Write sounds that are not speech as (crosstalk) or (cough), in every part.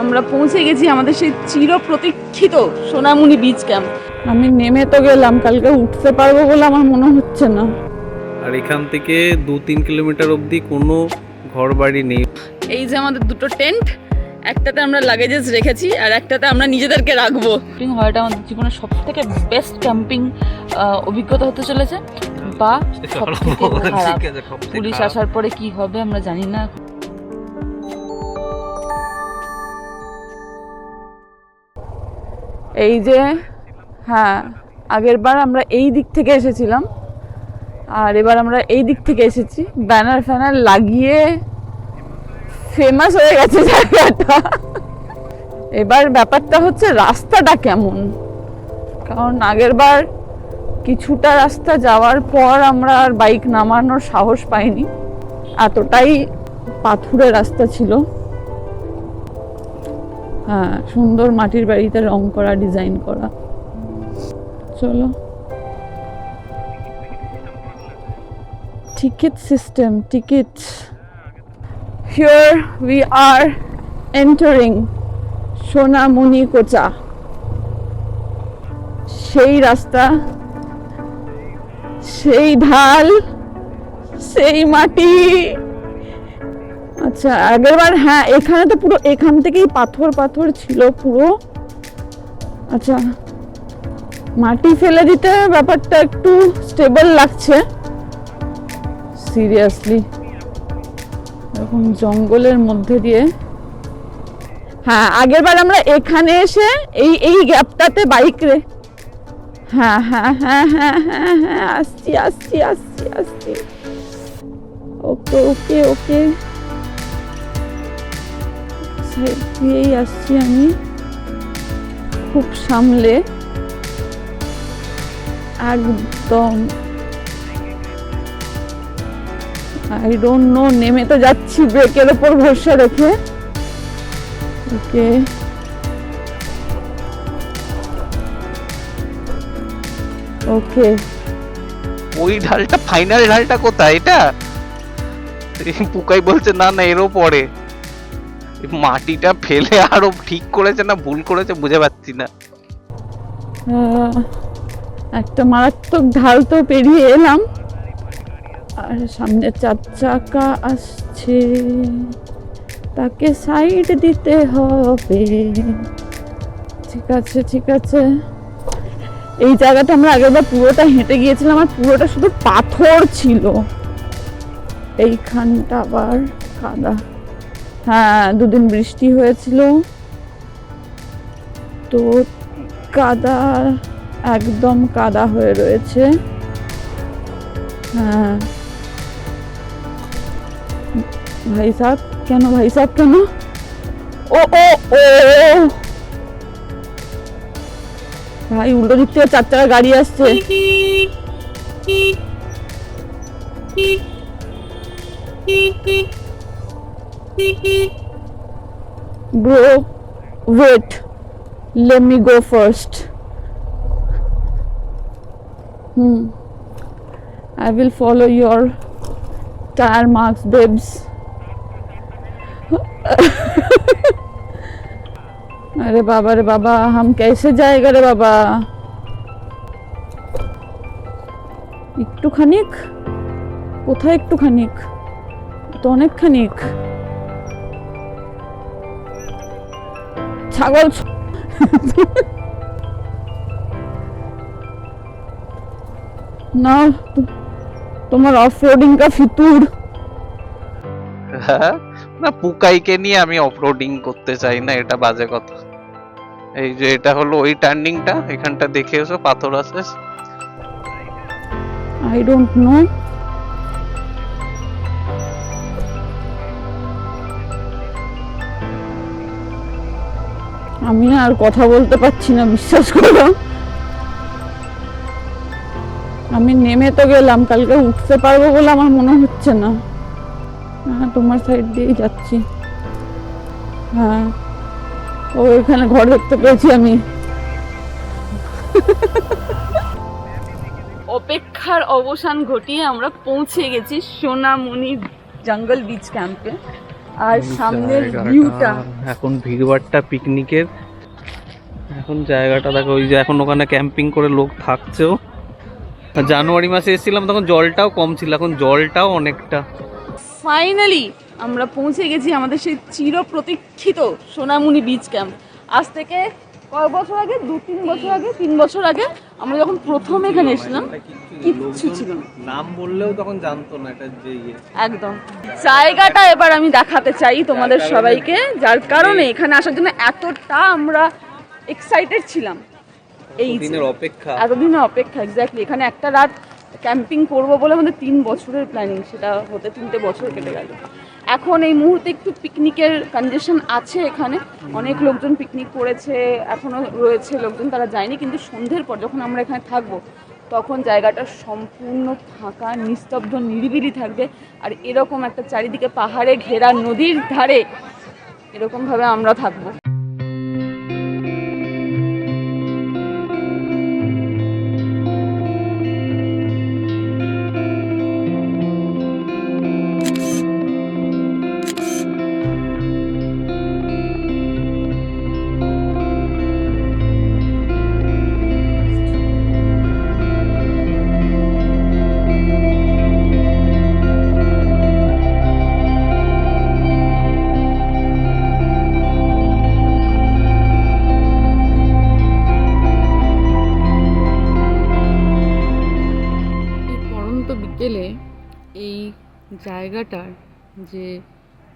আমরা পৌঁছে গেছি আমাদের সেই চির প্রতীক্ষিত সোনামুনি বিচ ক্যাম্প আমি নেমে তো গেলাম কালকে উঠতে পারব বলে আমার মনে হচ্ছে না। আর এখান থেকে দু তিন কিলোমিটার অবধি কোনো ঘর বাড়ি নেই। এই যে আমাদের দুটো টেন্ট একটাতে আমরা লাগেজেস রেখেছি আর একটাতে আমরা নিজেদেরকে রাখব। ক্যাম্পিং হওয়াটা আমাদের জীবনের সব থেকে বেস্ট ক্যাম্পিং অভিজ্ঞতা হতে চলেছে। বা খারাপ। পুলিশ আসার পরে কি হবে আমরা জানি না। এই যে হ্যাঁ আগের বার আমরা এই দিক থেকে এসেছিলাম, আর এবার আমরা এই দিক থেকে এসেছি। ব্যানার ফ্যানার লাগিয়ে ফেমাস হয়ে গেছে জায়গাটা। এবার ব্যাপারটা হচ্ছে রাস্তাটা কেমন? কারণ আগের বার কিছুটা রাস্তা যাওয়ার পর আমরা আর বাইক নামানোর সাহস পাইনি। এতটাই পাথুরে রাস্তা ছিল। সুন্দর মাটির বাড়িতে রং করা ডিজাইন করা। চলো। Ticket system ticket Here we are entering Sonamoni কোচা। সেই রাস্তা, সেই ঢাল, সেই মাটি। আচ্ছা আগেরবার হ্যাঁ এখানে তো পুরো, এখান থেকেই পাথর পাথর ছিল পুরো। আচ্ছা মাটি ফেলে দিতে ব্যাপারটা একটু স্টেবল লাগছে। সিরিয়াসলি এরকম জঙ্গলের মধ্যে দিয়ে। হ্যাঁ আগেরবার আমরা এখানে এসে এই এই গ্যাপটাতে বাইক রে। হ্যাঁ হ্যাঁ হ্যাঁ হ্যাঁ হ্যাঁ হ্যাঁ আসছি আসছি আসছি আসছি। ওকে ওকে ওকে। দিয়েই আসছি আমি খুব সামলে। একদম। আই ডোন্ট নো নেমে তো যাচ্ছি ব্রেকের ওপর ভরসা রেখে। ওকে। ওকে। ওই ঢালটা ফাইনাল ঢালটা কোথায়? এটা? পুকাই বলছে, না না, এরও পরে। মাটিটা ফেলে আরও ঠিক করেছে না ভুল করেছে বুঝে পাচ্ছি না। একটা মারাত্মক ঢাল তো পেরিয়ে এলাম। আর সামনে চার চাকা আসছে। তাকে সাইড দিতে হবে। ঠিক আছে ঠিক আছে। এই জায়গাটা আমরা আগেরবার পুরোটা হেঁটে গিয়েছিলাম, আর পুরোটা শুধু পাথর ছিল। এইখানটা আবার কাদা। হ্যাঁ দুদিন বৃষ্টি হয়েছিল। তো কাদা একদম কাদা হয়ে রয়েছে। হ্যাঁ। ভাই সাহেব, কেন ভাই সাহেব, কেন? ও ও ও। ভাই, উল্টো দিক থেকে চার চাকা গাড়ি আসছে। Bro wait let me go first. Hmm. I will follow your tire marks, babes. अरे बाबा रे बाबा हम कैसे जाएगा रे बाबा একটু খানিক কোথায় একটু খানিক তো অনেক খানিক ছাগল। না তোমার অফ রোডিং কা ফিতুর। হ্যাঁ? না পুকাইকে নিয়ে আমি অফরোডিং করতে চাই না এটা বাজে কথা। এই যে এটা হলো ওই টার্নিংটা এখানটা দেখে এসো পাথর আছে। আই ডোন্ট নো আমি আর কথা বলতে পারছি না, বিশ্বাস করো। আমি নেমে তো গেলাম, কালকে উঠতে পারব বলে আমার মনে হচ্ছে না। হ্যাঁ তোমার সাইড দিয়েই যাচ্ছি। হ্যাঁ ও এখানে ঘর দেখতে পেয়েছি আমি। অপেক্ষার অবসান ঘটিয়ে আমরা পৌঁছে গেছি সোনামণি জঙ্গল বিচ ক্যাম্পে আর সামনের ভিউটা এখন ভিড়ভাড়টা পিকনিকের এখন জায়গাটা দেখো ওই যে এখন ওখানে ক্যাম্পিং করে লোক থাকছেও। জানুয়ারি মাসে এসেছিলাম তখন জলটাও কম ছিল এখন জলটাও অনেকটা। ফাইনালি আমরা পৌঁছে গেছি আমাদের সেই চির প্রতীক্ষিত সোনামুনি বিচ ক্যাম্প আজ থেকে কয়েক বছর আগে দু তিন বছর আগে তিন বছর আগে আমরা যখন প্রথম এখানে এসেছিলাম কিচ্ছু ছিল না। নাম বললেও তখন জানতো না এটা যে ইয়ে। একদম। জায়গাটা এবার আমি দেখাতে চাই তোমাদের সবাইকে যার কারণে এখানে আসার জন্য এতটা আমরা এক্সাইটেড ছিলাম। এই। দিনের অপেক্ষা। এতদিনের অপেক্ষা এক্স্যাক্টলি এখানে একটা রাত ক্যাম্পিং করব বলে আমাদের তিন বছরের প্ল্যানিং সেটা হতে তিনটে বছর কেটে গেল। এখন এই মুহূর্তে একটু পিকনিকের কন্ডিশন আছে এখানে। অনেক লোকজন পিকনিক করেছে এখনও রয়েছে লোকজন, তারা যায়নি, কিন্তু সন্ধ্যের পর যখন আমরা এখানে থাকব, তখন জায়গাটা সম্পূর্ণ ফাঁকা, নিস্তব্ধ, নিরিবিলি থাকবে। আর এরকম একটা চারিদিকে পাহাড়ে ঘেরা নদীর ধারে এরকমভাবে আমরা থাকব।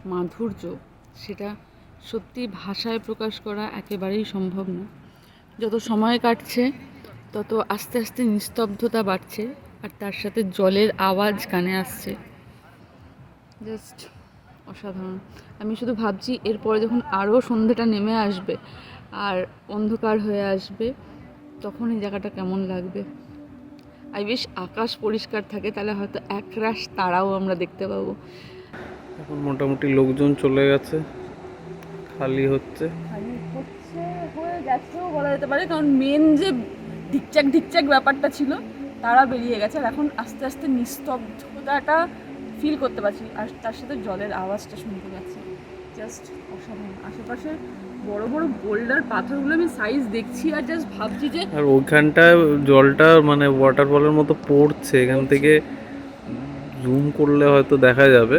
মাধুর্য, সেটা সত্যি ভাষায় প্রকাশ করা একেবারেই সম্ভব না। যত সময় কাটছে, তত আস্তে আস্তে নিস্তব্ধতা বাড়ছে, আর তার সাথে জলের আওয়াজ কানে আসছে। জাস্ট অসাধারণ। আমি শুধু ভাবছি, এরপরে যখন আরও সন্ধ্যেটা নেমে আসবে, আর অন্ধকার হয়ে আসবে, তখন এই জায়গাটা কেমন লাগবে? আই বেশ আকাশ পরিষ্কার থাকে, তাহলে হয়তো একরাশ তারাও আমরা দেখতে পাবো। এখন মোটামুটি লোকজন চলে গেছে। খালি হচ্ছে। খালি হচ্ছে হয়ে গেছেও বলা যেতে পারে কারণ মেন যে ঢিকচাক ঢিকচাক ব্যাপারটা ছিল তারা বেরিয়ে গেছে। আর এখন আস্তে আস্তে নিস্তব্ধতাটা ফিল করতে পারছি। আর তার সাথে জলের আওয়াজটা শুনতে পাচ্ছি। জাস্ট অসাধারণ। আশেপাশে বড় বড় বোল্ডার পাথরগুলো আমি সাইজ দেখছি আর জাস্ট ভাবছি যে আর ওইখানটায় জলটা মানে ওয়াটারফলের মতো পড়ছে। এখান থেকে জুম করলে হয়তো দেখা যাবে।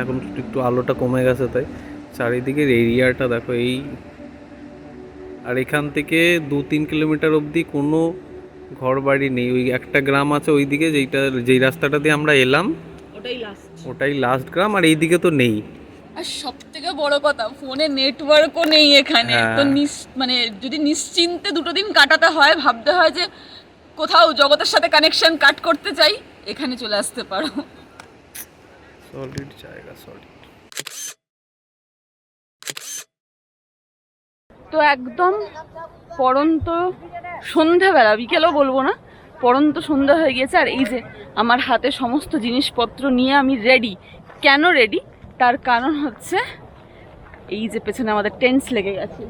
এখন একটু আলোটা কমে গেছে তাই। চারিদিকের এরিয়াটা দেখো এই আর এখান থেকে দু তিন কিলোমিটার অবধি কোনো ঘর বাড়ি নেই। ওই একটা গ্রাম আছে ওই দিকে যেইটা যেই রাস্তাটা দিয়ে আমরা এলাম ওটাই লাস্ট ওটাই লাস্ট গ্রাম আর এইদিকে তো নেই। আর সব থেকে বড় কথা ফোনে নেটওয়ার্কও নেই এখানে। হ্যাঁ। তো নিস মানে যদি নিশ্চিন্তে দুটো দিন কাটাতে হয় ভাবতে হয় যে কোথাও জগতের সাথে কানেকশন কাট করতে চাই এখানে চলে আসতে পারো। সলিড জায়গা সলিড তো একদম পরন্ত সন্ধ্যাবেলা, বিকেলও বলব না পরন্ত সন্ধ্যা হয়ে গিয়েছে, আর এই যে আমার হাতে সমস্ত জিনিসপত্র নিয়ে আমি রেডি কেন রেডি তার কারণ হচ্ছে, এই যে পেছনে আমাদের টেন্টস লেগে গেছে।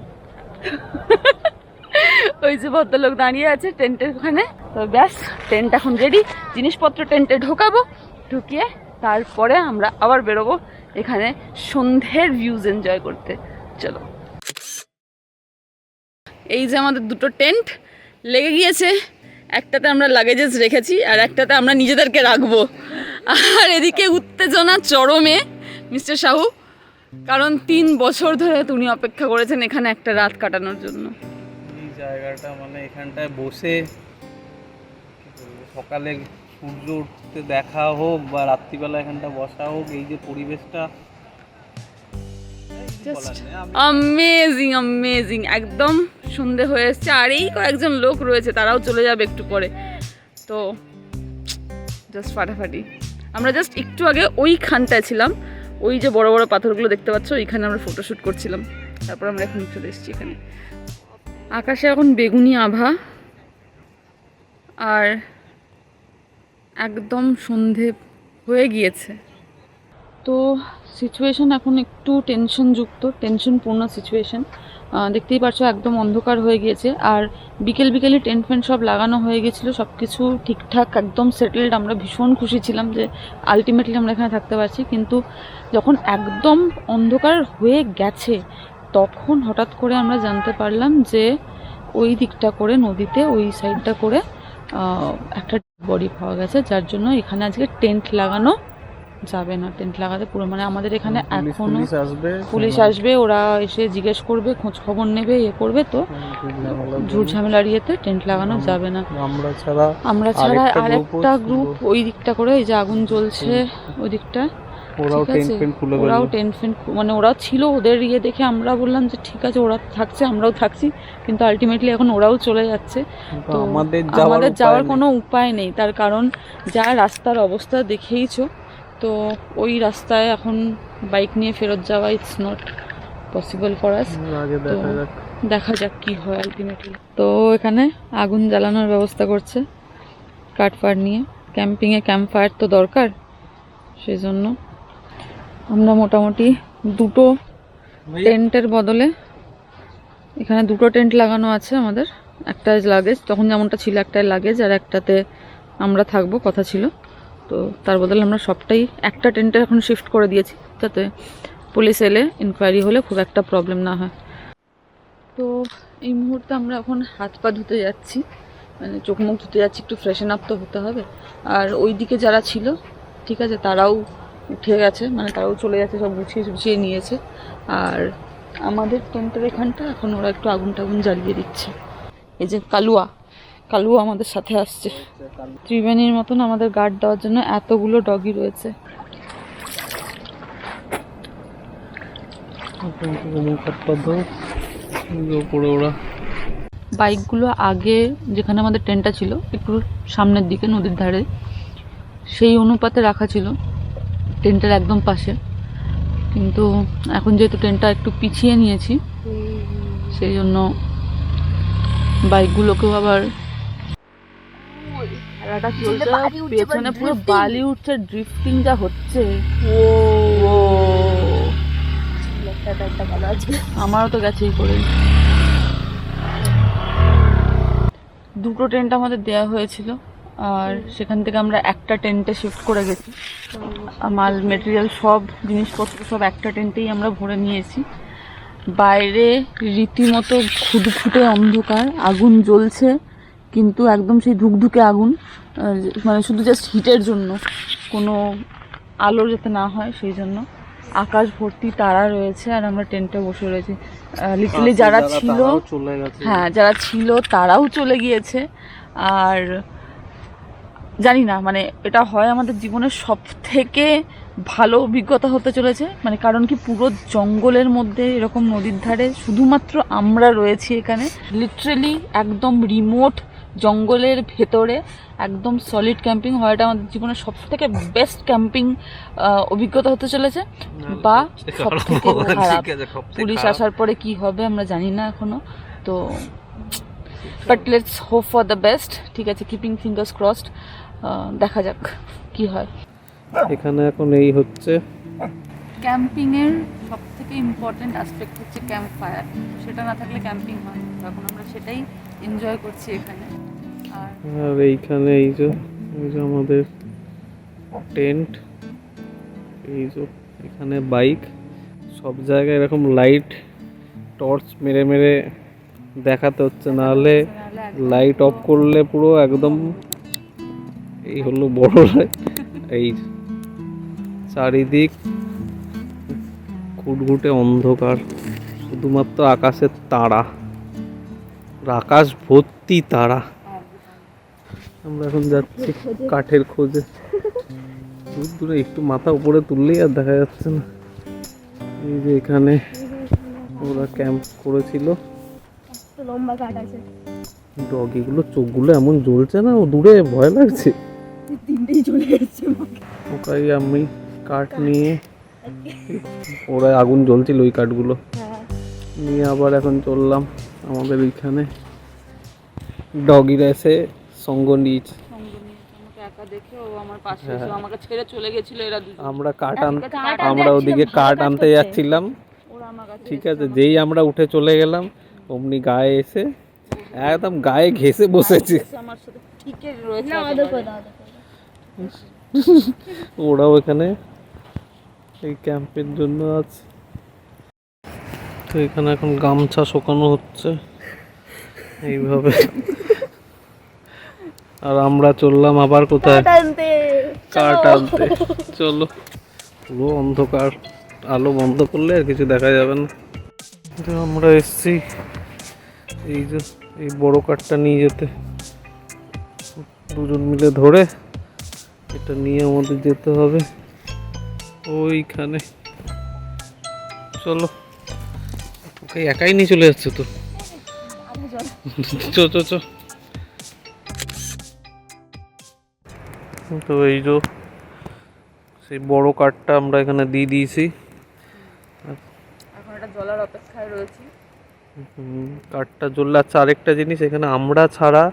ওই যে ভদ্রলোক দাঁড়িয়ে আছে টেন্টের ওখানে। তো ব্যাস টেন্ট এখন রেডি জিনিসপত্র টেন্টে ঢোকাবো, ঢুকিয়ে তারপরে আমরা আবার বেরোবো এখানে সন্ধ্যের ভিউজ এনজয় করতে। চলো। এই যে আমাদের দুটো টেন্ট লেগে গিয়েছে। একটাতে আমরা লাগেজেস রেখেছি আর একটাতে আমরা নিজেদেরকে রাখব। আর এদিকে উত্তেজনা চরমে, মিস্টার সাহু। কারণ তিন বছর ধরে উনি অপেক্ষা করেছেন এখানে একটা রাত কাটানোর জন্য। এই জায়গাটা মানে এখানটায় বসে সকালে সূর্য উঠতে দেখা হোক বা রাত্রিবেলা এখানটা বসা হোক এই যে পরিবেশটা অ্যামেজিং অ্যামেজিং একদম সন্ধে হয়ে এসছে আর এই কয়েকজন লোক রয়েছে তারাও চলে যাবে একটু পরে। তো জাস্ট ফাটাফাটি। আমরা জাস্ট একটু আগে ওইখানটায় ছিলাম। ওই যে বড় বড় পাথরগুলো দেখতে পাচ্ছ ওইখানে আমরা ফটোশ্যুট করছিলাম। তারপর আমরা এখন চলে এসেছি এখানে। আকাশে এখন বেগুনি আভা। আর একদম সন্ধে হয়ে গিয়েছে। তো সিচুয়েশন এখন একটু টেনশনযুক্ত টেনশনপূর্ণ সিচুয়েশন দেখতেই পাচ্ছ একদম অন্ধকার হয়ে গিয়েছে। আর বিকেল বিকেলে টেন্ট ফেন্ট সব লাগানো হয়ে গেছিল সব কিছু ঠিকঠাক, একদম সেটেলড আমরা ভীষণ খুশি ছিলাম যে আলটিমেটলি আমরা এখানে থাকতে পারছি। কিন্তু যখন একদম অন্ধকার হয়ে গেছে, তখন হঠাৎ করে আমরা জানতে পারলাম যে ওই দিকটা করে, নদীতে, ওই সাইডটা করে একটা বডি পাওয়া গেছে যার জন্য এখানে আজকে টেন্ট লাগানো যাবে না। টেন্ট লাগাতে পুরো মানে আমাদের এখানে এখন পুলিশ আসবে ওরা এসে জিজ্ঞেস করবে খোঁজ খবর নেবে ইয়ে করবে তো ঝুট ঝামেলার ইয়েতে টেন্ট লাগানো যাবে না। আমরা ছাড়া আমরা ছাড়া আরেকটা গ্রুপ ওই দিকটা করে এই যে আগুন জ্বলছে ওই দিকটা ওরাও টেন্ট। ফেন্ট খুলে ওরাও টেন্ট ফেন্ট মানে ওরাও ছিল ওদের ইয়ে দেখে আমরা বললাম যে ঠিক আছে ওরা থাকছে আমরাও থাকছি কিন্তু আলটিমেটলি এখন ওরাও চলে যাচ্ছে। তো আমাদের যাওয়ার আমাদের যাওয়ার কোনো উপায় নেই তার কারণ যা রাস্তার অবস্থা দেখেইছো তো ওই রাস্তায় এখন বাইক নিয়ে ফেরত যাওয়া it's not possible for us দেখা তো- যাক। দেখা যাক কি হয় আলটিমেটলি তো এখানে আগুন জ্বালানোর ব্যবস্থা করছে কাঠ ফাট নিয়ে। ক্যাম্পিংয়ে ক্যাম্প ফায়ার তো দরকার সেই জন্য আমরা মোটামুটি দুটো টেন্টের বদলে এখানে দুটো টেন্ট লাগানো আছে আমাদের একটা লাগেজ তখন যেমনটা ছিল একটাই লাগেজ আর একটাতে আমরা থাকব কথা ছিল। তো তার বদলে আমরা সবটাই একটা টেন্টে এখন শিফট করে দিয়েছি যাতে পুলিশ এলে ইনকোয়ারি হলে খুব একটা প্রবলেম না হয়। তো এই মুহূর্তে আমরা এখন হাত পা ধুতে যাচ্ছি মানে চোখ মুখ ধুতে যাচ্ছি একটু ফ্রেশন আপ তো হতে হবে। আর ওই দিকে যারা ছিল ঠিক আছে তারাও উঠে গেছে মানে তারাও চলে যাচ্ছে, সব গুছিয়ে গুছিয়ে নিয়েছে। আর আমাদের টেন্টের এখানটা এখন ওরা একটু আগুন টাগুন জ্বালিয়ে দিচ্ছে। এই যে কালুয়া কালুয়া আমাদের সাথে আসছে। ত্রিবেণীর মতন আমাদের গার্ড দেওয়ার জন্য এতগুলো ডগি রয়েছে। বাইকগুলো আগে যেখানে আমাদের টেন্টটা ছিল, একটু সামনের দিকে, নদীর ধারে, সেই অনুপাতে রাখা ছিল। টেন্টের একদম পাশে। কিন্তু এখন যেহেতু ট্রেনটা একটু পিছিয়ে নিয়েছি সেই জন্য বাইকগুলোকেও আবার খেলাটা চলছে পেছনে পুরো বালি উঠছে ড্রিফটিং যা হচ্ছে। ও। আমারও তো গেছেই করে দুটো টেন্ট আমাদের দেওয়া হয়েছিল। আর সেখান থেকে আমরা একটা টেন্টে শিফট করে গেছি। মাল মেটেরিয়াল সব জিনিসপত্র সব একটা টেন্টেই আমরা ভরে নিয়েছি। বাইরে রীতিমতো খুটখুটে অন্ধকার আগুন জ্বলছে কিন্তু একদম সেই ধুকধুকে আগুন মানে শুধু জাস্ট হিটের জন্য। কোনো আলো যাতে না হয় সেই জন্য। আকাশ ভর্তি তারা রয়েছে আর আমরা টেন্টে বসে রয়েছি। লিটালি যারা ছিল চলে হ্যাঁ যারা ছিল তারাও চলে গিয়েছে। আর জানি না মানে এটা হয় আমাদের জীবনের সব থেকে ভালো অভিজ্ঞতা হতে চলেছে। মানে কারণ কি পুরো জঙ্গলের মধ্যে এরকম নদীর ধারে শুধুমাত্র আমরা রয়েছি এখানে। লিটারেলি একদম রিমোট জঙ্গলের ভেতরে একদম সলিড ক্যাম্পিং হওয়াটা আমাদের জীবনের সব থেকে বেস্ট ক্যাম্পিং অভিজ্ঞতা হতে চলেছে বা সব থেকে খারাপ। পুলিশ আসার পরে কি হবে আমরা জানি না এখনও। তো but let's hope for the best ঠিক আছে কিপিং ফিঙ্গার্স ক্রসড দেখা যাক কি হয়। এখানে এখন এই হচ্ছে ক্যাম্পিংয়ের সব থেকে ইম্পর্ট্যান্ট অ্যাসপেক্ট হচ্ছে ক্যাম্প ফায়ার সেটা না থাকলে ক্যাম্পিং হয় না। তখন আমরা সেটাই এনজয় করছি এখানে। আর এইখানে এই যে এই যে আমাদের টেন্ট এই যে এখানে বাইক সব জায়গায় এরকম লাইট টর্চ মেরে মেরে দেখাতে হচ্ছে। নাহলে লাইট অফ করলে পুরো একদম এই হলো বড় এই চারিদিক ঘুটঘুটে অন্ধকার শুধুমাত্র আকাশের তারা আকাশ ভর্তি তারা। আমরা এখন যাচ্ছি কাঠের খোঁজে। দূর দূরে একটু মাথা উপরে তুললেই আর দেখা যাচ্ছে না। এই যে এখানে ওরা ক্যাম্প করেছিল। ডগিগুলো চোখগুলো এমন জ্বলছে না ও দূরে ভয় লাগছে। তিনটেই চলে গেছে ওটাই আমি কাঠ নিয়ে ওরা আগুন জ্বলছিল ওই কাঠগুলো। হ্যাঁ। নিয়ে আবার এখন চললাম আমাদের ওইখানে ডগিরা এসে সঙ্গ নিয়েছে। সঙ্গ নিয়ে আমাকে একা দেখে ও আমার পাশে হ্যাঁ। আমরা কাঠ আন আমরা ওদিকে কাঠ আনতে যাচ্ছিলাম। ঠিক আছে যেই আমরা উঠে চলে গেলাম অমনি গায়ে এসে একদম গায়ে ঘেসে বসেছে। আমার সাথে রয়েছে। ওরাও এখানে এই ক্যাম্পের জন্য আছে। তো এখানে এখন গামছা শুকানো হচ্ছে। এইভাবে। আর আমরা চললাম আবার কোথায়? কাঠ আনতে। চলো। পুরো অন্ধকার। আলো বন্ধ করলে আর কিছু দেখা যাবে না। তো আমরা এসছি এই যে এই বড় কাঠটা নিয়ে যেতে। দুজন মিলে ধরে এটা নিয়ে আমাদের যেতে হবে। ওইখানে। চলো। ওকে একাই নিয়ে চলে যাচ্ছে তো। চো চো চো। তো এই যে সেই বড় কাঠটা আমরা এখানে দিয়ে দিয়েছি। এখন একটা জলার অপেক্ষায় রয়েছি। কাঠটা জ্বললে আচ্ছা আরেকটা জিনিস এখানে আমরা ছাড়া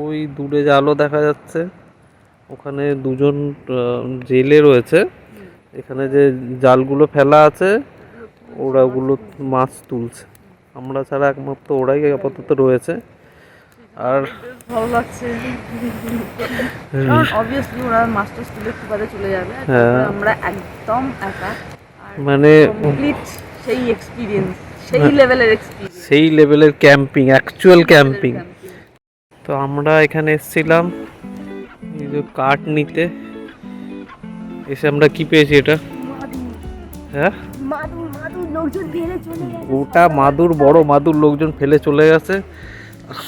ওই দূরে যে আলো দেখা যাচ্ছে। ওখানে দুজন জেলে রয়েছে। এখানে যে জালগুলো ফেলা আছে ওরা ওগুলো মাছ তুলছে। আমরা ছাড়া একমাত্র ওরাই আপাতত রয়েছে। আর ভালো লাগছে। অবভিয়াসলি ওরা মাস্টার স্কুলে একটু চলে যাবে। হ্যাঁ। আমরা একদম একা। মানে সেই এক্সপিরিয়েন্স সেই লেভেলের এক্সপিরিয়েন্স সেই লেভেলের ক্যাম্পিং অ্যাকচুয়াল ক্যাম্পিং তো আমরা এখানে এসেছিলাম। যে কাঠ নিতে এসে আমরা কি পেয়েছি এটা? হ্যাঁ? ওটা মাদুর বড় মাদুর লোকজন ফেলে চলে গেছে।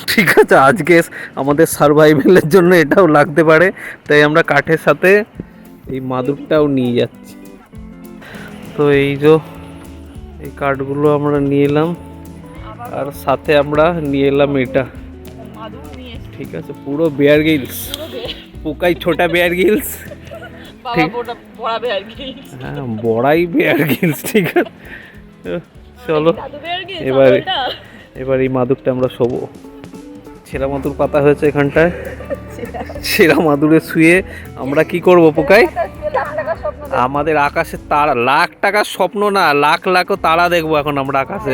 ঠিক আছে আজকে আমাদের সার্ভাইভেলের জন্য এটাও লাগতে পারে। তাই আমরা কাঠের সাথে এই মাদুরটাও নিয়ে যাচ্ছি। তো এই যে এই কাঠগুলো আমরা নিয়ে এলাম। আর সাথে আমরা নিয়ে এলাম এটা। ঠিক আছে পুরো বেয়ার গিলস পোকাই ছোটা বেয়ার গিলস হ্যাঁ বড়াই বেয়ার গিলস ঠিক আছে। চলো এবার এবার এই মাদুরটা আমরা শোবো। ছেঁড়া মাদুর পাতা হয়েছে এখানটায়। ছেঁড়া মাদুরে শুয়ে আমরা কি করব পোকাই? আমাদের আকাশে তারা লাখ টাকার স্বপ্ন না লাখ লাখও তারা দেখব এখন আমরা আকাশে।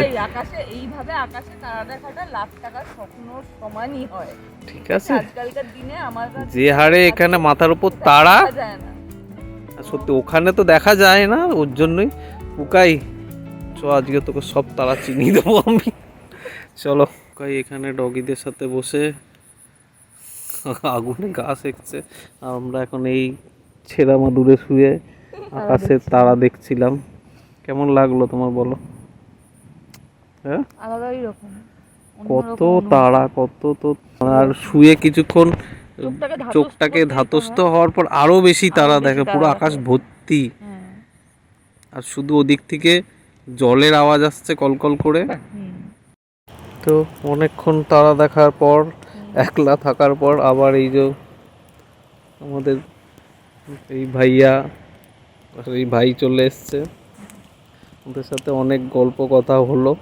এই আকাশে তারা দেখাটা লাখ টাকার স্বপ্ন সমানই হয়। ঠিক আছে। আজকালকার দিনে আমার যে হারে এখানে মাথার উপর তারা সত্যি ওখানে তো দেখা যায় না ওর জন্যই। পুকাই চ আজকে তোকে সব তারা চিনিয়ে দেবো আমি। চলো পুকাই এখানে ডগিদের সাথে বসে আগুনে গা সেকছে। আর আমরা এখন এই ছেঁড়া মাদুরে শুয়ে আকাশে তারা দেখছিলাম। কেমন লাগল তোমার বলো? হ্যাঁ? আলাদাই রকম কত তারা কত তো আর শুয়ে কিছুক্ষণ চোখটাকে ধাতস্থ। হওয়ার পর আরও বেশি তারা দেখে পুরো আকাশ ভর্তি। হ্যাঁ। আর শুধু ওদিক থেকে জলের আওয়াজ আসছে কলকল করে। তো অনেকক্ষণ তারা দেখার পর একলা থাকার পর আবার এই যে আমাদের এই ভাইয়া এই ভাই চলে এসছে। ওদের সাথে অনেক গল্প কথা হলো।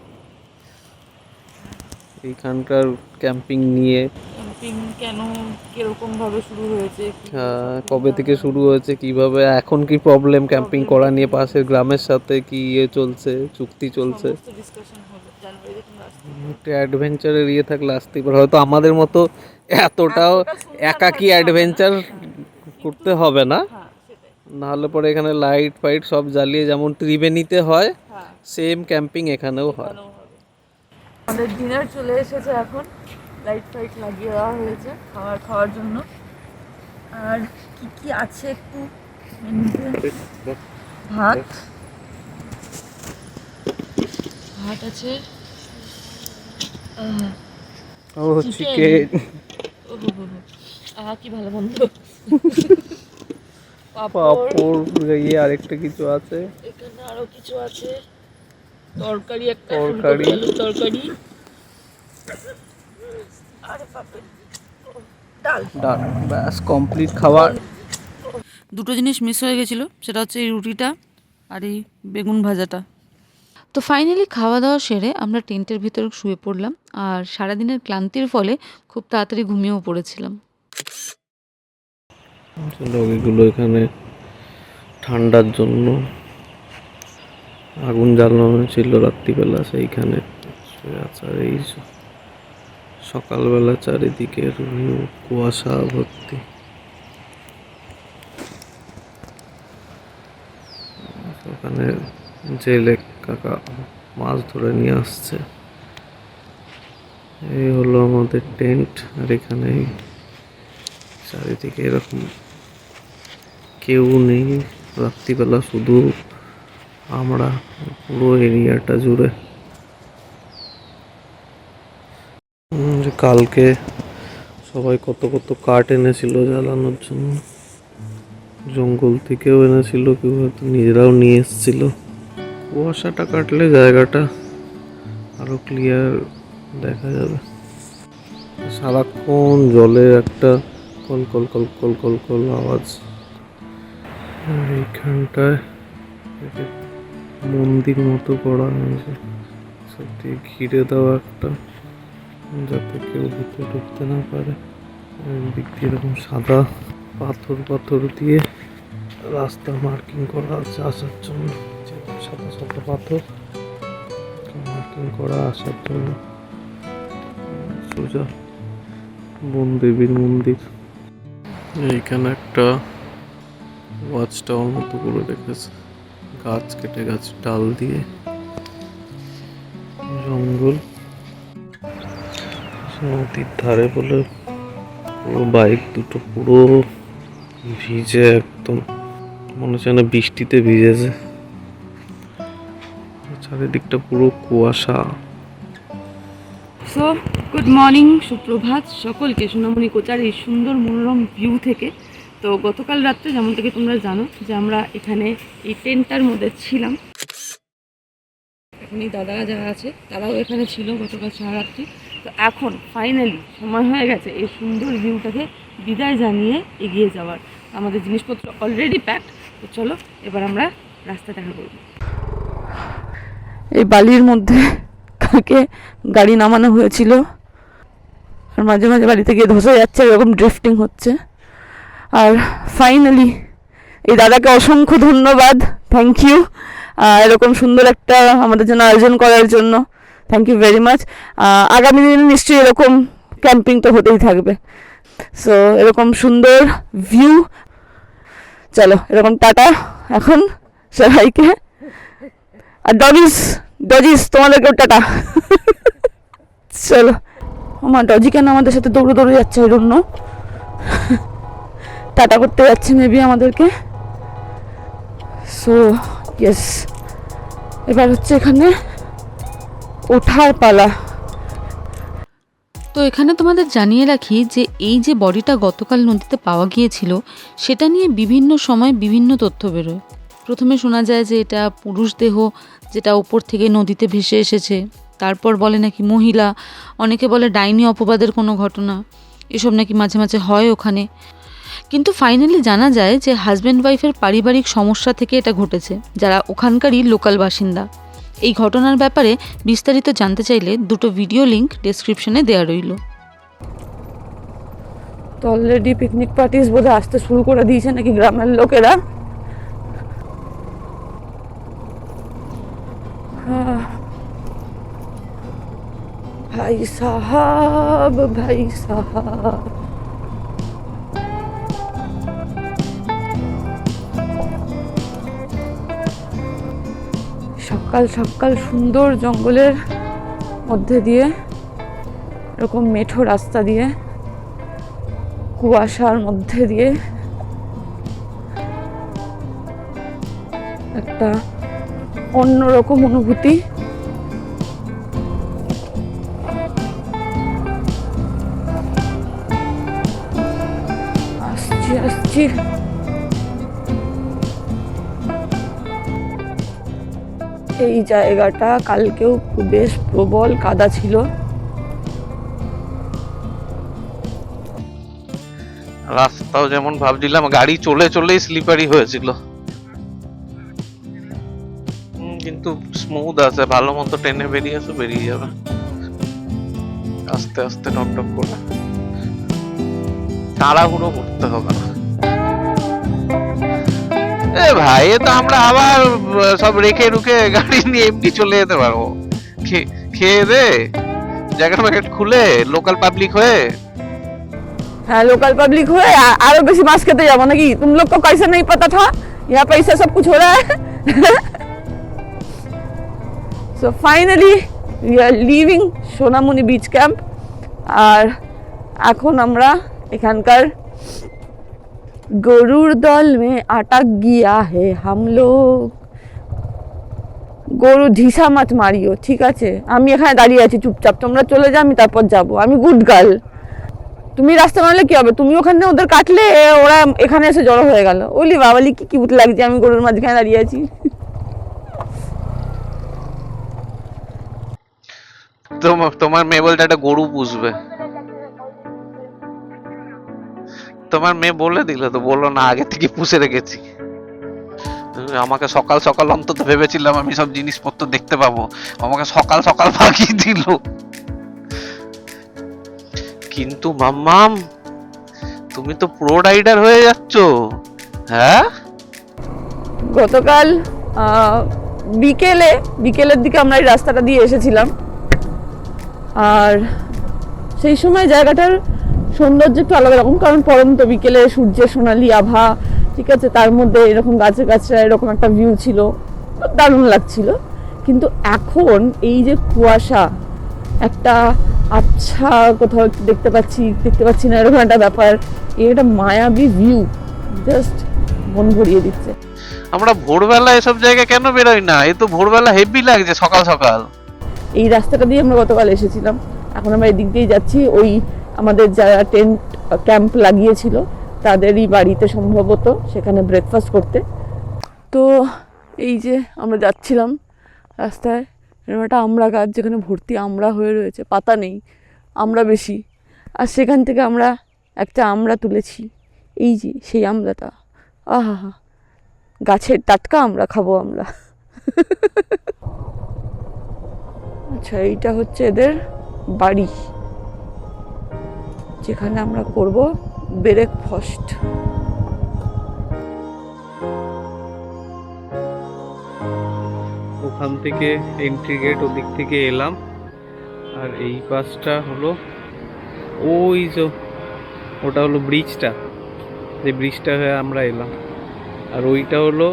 এইখানকার ক্যাম্পিং নিয়ে। ক্যাম্পিং কেন কীরকম ভাবে শুরু হয়েছে? কি কবে থেকে শুরু হয়েছে কীভাবে এখন কি প্রবলেম ক্যাম্পিং করা নিয়ে পাশের গ্রামের সাথে কি ইয়ে চলছে চুক্তি চলছে? একটা অ্যাডভেঞ্চারের ইয়ে থাকলে আসতেই পারে। হয়তো আমাদের মতো এতটাও একাকি অ্যাডভেঞ্চার করতে হবে না। হ্যাঁ নাহলে পরে এখানে লাইট ফাইট সব জ্বালিয়ে যেমন ত্রিবেণীতে হয় হ্যাঁ। সেম ক্যাম্পিং এখানেও হয়। আমাদের ডিনার চলে এসেছে এখন। লাইট ফাইট লাগিয়ে দেওয়া হয়েছে খাবার খাওয়ার জন্য। আর কি কি আছে একটু ভাত। ভাত আছে ও চিকেন। আহা কি ভালো পাপড়। পাপড় ইয়ে আরেকটা কিছু আছে। এখানে আরও কিছু আছে। তরকারি একটা তরকারি। তরকারি। আরে বাপরে। ডাল। ডাল ব্যাস কমপ্লিট খাবার। দুটো জিনিস মিস হয়ে গেছিল সেটা হচ্ছে এই রুটিটা আর এই বেগুন ভাজাটা। তো ফাইনালি খাওয়া দাওয়া সেরে আমরা টেন্টের ভিতরে শুয়ে পড়লাম আর সারাদিনের ক্লান্তির ফলে খুব তাড়াতাড়ি ঘুমিয়েও পড়েছিলাম। এগুলো এখানে ঠান্ডার জন্য আগুন জ্বালানো ছিল রাত্রিবেলা সেইখানে। আর এই সকালবেলা চারিদিকে কুয়াশা ভর্তি। ওখানে জেলে কাকা মাছ ধরে নিয়ে আসছে। এই হলো আমাদের টেন্ট, আর এখানে চারিদিকে এরকম কেউ নেই। রাত্রিবেলা শুধু আমরা পুরো এরিয়াটা জুড়ে। কালকে সবাই কত কত কাঠ এনেছিল জ্বালানোর জন্য। জঙ্গল থেকেও এনেছিল, কেউ হয়তো নিজেরাও নিয়ে এসেছিল। কুয়াশাটা কাটলে জায়গাটা আরও ক্লিয়ার দেখা যাবে। সারাক্ষণ জলের একটা কল কল কল কল কল কল আওয়াজ। এইখানটায় মন্দির মতো করা হয়েছে। সত্যি ঘিরে দেওয়া একটা, যাতে কেউ ভিতরে ঢুকতে না পারে। দিক দিয়ে এরকম সাদা পাথর পাথর দিয়ে রাস্তা মার্কিং করা আছে আসার জন্য। সাদা সাদা পাথর মার্কিং করা আসার জন্য। সোজা বন দেবীর মন্দির। এইখানে একটা ওয়াচ টাওয়ার মতো করে রেখেছে। গাছ, কেটে গাছ, ডাল দিয়ে। জঙ্গল। নদীর ধারে বলে পুরো বাইক দুটো পুরো ভিজে একদম। মনে হচ্ছে না বৃষ্টিতে ভিজেছে। চারিদিকটা পুরো কুয়াশা। সো গুড মর্নিং সুপ্রভাত। সকলকে সোনামণি কোচার এই সুন্দর মনোরম ভিউ থেকে তো গতকাল রাত্রে যেমন থেকে তোমরা জানো যে আমরা এখানে এই টেন্টটার মধ্যে ছিলাম। এখানে দাদারা যারা আছে, তারাও এখানে ছিল গতকাল সারারাত্রি তো এখন ফাইনালি সময় হয়ে গেছে এই সুন্দর ভিউটাকে বিদায় জানিয়ে এগিয়ে যাওয়ার। আমাদের জিনিসপত্র অলরেডি প্যাকড তো চলো এবার আমরা রাস্তা দেখা করব। এই বালির মধ্যে কালকে গাড়ি নামানো হয়েছিল। আর মাঝে মাঝে বাড়িতে গিয়ে ধসে যাচ্ছে, এরকম ড্রিফটিং হচ্ছে। আর ফাইনালি এই দাদাকে অসংখ্য ধন্যবাদ থ্যাংক ইউ এরকম সুন্দর একটা আমাদের জন্য আয়োজন করার জন্য থ্যাংক ইউ ভেরি মাচ আগামী দিনে নিশ্চয়ই এরকম ক্যাম্পিং তো হতেই থাকবে। সো এরকম সুন্দর ভিউ চলো, এরকম টাটা এখন সবাইকে। আর ডজিস ডজিস তোমাদেরকেও টাটা। (laughs) চলো। আমার ডজি কেন আমাদের সাথে দৌড়ে দৌড়ে যাচ্ছে ওই জন্য (laughs) টাটা করতে যাচ্ছে মেবি আমাদেরকে। সো ইয়েস এবার হচ্ছে এখানে ওঠার পালা। তো এখানে তোমাদের জানিয়ে রাখি যে এই যে বডিটা গতকাল নদীতে পাওয়া গিয়েছিল, সেটা নিয়ে বিভিন্ন সময় বিভিন্ন তথ্য বেরোয়। প্রথমে শোনা যায় যে এটা পুরুষ দেহ, যেটা ওপর থেকে নদীতে ভেসে এসেছে। তারপর বলে নাকি মহিলা, অনেকে বলে ডাইনি অপবাদের কোনো ঘটনা। এসব নাকি মাঝে মাঝে হয় ওখানে। কিন্তু ফাইনালি জানা যায় যে হাজব্যান্ড ওয়াইফের পারিবারিক সমস্যা থেকে এটা ঘটেছে, যারা ওখানকারই লোকাল বাসিন্দা। এই ঘটনার ব্যাপারে বিস্তারিত জানতে চাইলে দুটো ভিডিও লিংক ডেসক্রিপশনে দেওয়া রইল। তো অলরেডি পিকনিক পার্টিস বোধহয় আসতে শুরু করে দিয়েছে নাকি গ্রামের লোকেরা। ভাই সাহাব ভাই সাহাব। সকাল সকাল সুন্দর জঙ্গলের মধ্যে দিয়ে, এরকম মেঠো রাস্তা দিয়ে, কুয়াশার মধ্যে দিয়ে একটা অন্যরকম অনুভূতি। আসছি আসছি। এই জায়গাটা কালকেও খুব বেশ প্রবল কাদা ছিল। রাস্তাও যেমন ভাবছিলাম, গাড়ি চলে চলেই স্লিপারি হয়েছিল। কিন্তু স্মুথ আছে, ভালো মতো টেনে বেরিয়ে আসো বেরিয়ে যাবে। আস্তে আস্তে টক টক করে। তাড়াহুড়ো করতে হবে না। এ ভাই এ তো আমরা আবার আহ, সব রেখে রুখে গাড়ি নিয়ে এমনি চলে যেতে পারবো খে- খেয়ে দে জ্যাকেট ম্যাকেট খুলে লোকাল পাবলিক হয়ে हाँ लोकल पब्लिक हुए आ- आरो बेसी मांस खेते जाबो ना कि तुम लोग को कैसे नहीं पता था यहाँ पे ऐसा सब कुछ हो रहा है so finally we are living Sonamoni beach camp আর এখন আমরা এখানকার গরুর দল মে আটক গিয়া হে হাম গরু ঢিসা মাছ মারিও, ঠিক আছে? আমি এখানে দাঁড়িয়ে আছি, চুপচাপ। তোমরা চলে যাও, আমি তারপর যাব। আমি গুড গার্ল তুমি রাস্তা মারলে কি হবে? তুমি ওখানে ওদের কাটলে ওরা এখানে এসে জড়ো হয়ে গেল। ওলি বাবালি, কি কিউট লাগছে, আমি গরুর মাঝখানে দাঁড়িয়ে আছি। তোমার মেয়ে বলতে একটা গরু পুষবে। তোমার মেয়ে বলে দিল তো বলল, না, আগে থেকে পুষে রেখেছি। আমাকে সকাল সকাল অন্তত ভেবেছিলাম আমি সব জিনিসপত্র দেখতে পাবো। আমাকে সকাল সকাল পাঠিয়ে দিল। কিন্তু মাম্মাম, তুমি তো প্রো রাইডার হয়ে যাচ্ছ। হ্যাঁ? গতকাল বিকেলে, বিকেলের দিকে আমরা এই রাস্তাটা দিয়ে এসেছিলাম। আর সেই সময় জায়গাটার সৌন্দর্য একটু আলাদা রকম কারণ পরন্ত বিকেলে সূর্যের সোনালি আভা ঠিক আছে? তার মধ্যে এরকম গাছে গাছে এরকম একটা ভিউ ছিল দারুণ লাগছিল। কিন্তু এখন এই যে কুয়াশা একটা আচ্ছা কোথাও একটু দেখতে পাচ্ছি দেখতে পাচ্ছি না এরকম একটা ব্যাপার এই একটা মায়াবী ভিউ জাস্ট মন ভরিয়ে দিচ্ছে। আমরা ভোরবেলা এসব জায়গায় কেন বেরোই না? এ তো ভোরবেলা হেভি লাগছে সকাল সকাল। এই রাস্তাটা দিয়ে আমরা গতকাল এসেছিলাম। এখন আমরা এদিক দিয়েই যাচ্ছি ওই আমাদের যারা টেন্ট ক্যাম্প লাগিয়েছিল, তাদেরই বাড়িতে সম্ভবত সেখানে ব্রেকফাস্ট করতে। তো এই যে আমরা যাচ্ছিলাম রাস্তায়, এরকম একটা আমড়া গাছ যেখানে ভর্তি আমড়া হয়ে রয়েছে, পাতা নেই, আমরা বেশি। আর সেখান থেকে আমরা একটা আমড়া তুলেছি। এই যে সেই আমড়াটা আহা হা গাছের টাটকা আমরা খাব আমরা। আচ্ছা এইটা হচ্ছে এদের বাড়ি। যেখানে আমরা করব ব্রেকফাস্ট। ওখান থেকে এন্ট্রি গেট ওদিক থেকে এলাম, আর এই পাশটা হলো ওই যে, ওটা হলো ব্রিজটা যে ব্রিজটা হয়ে আমরা এলাম। আর ওইটা হলো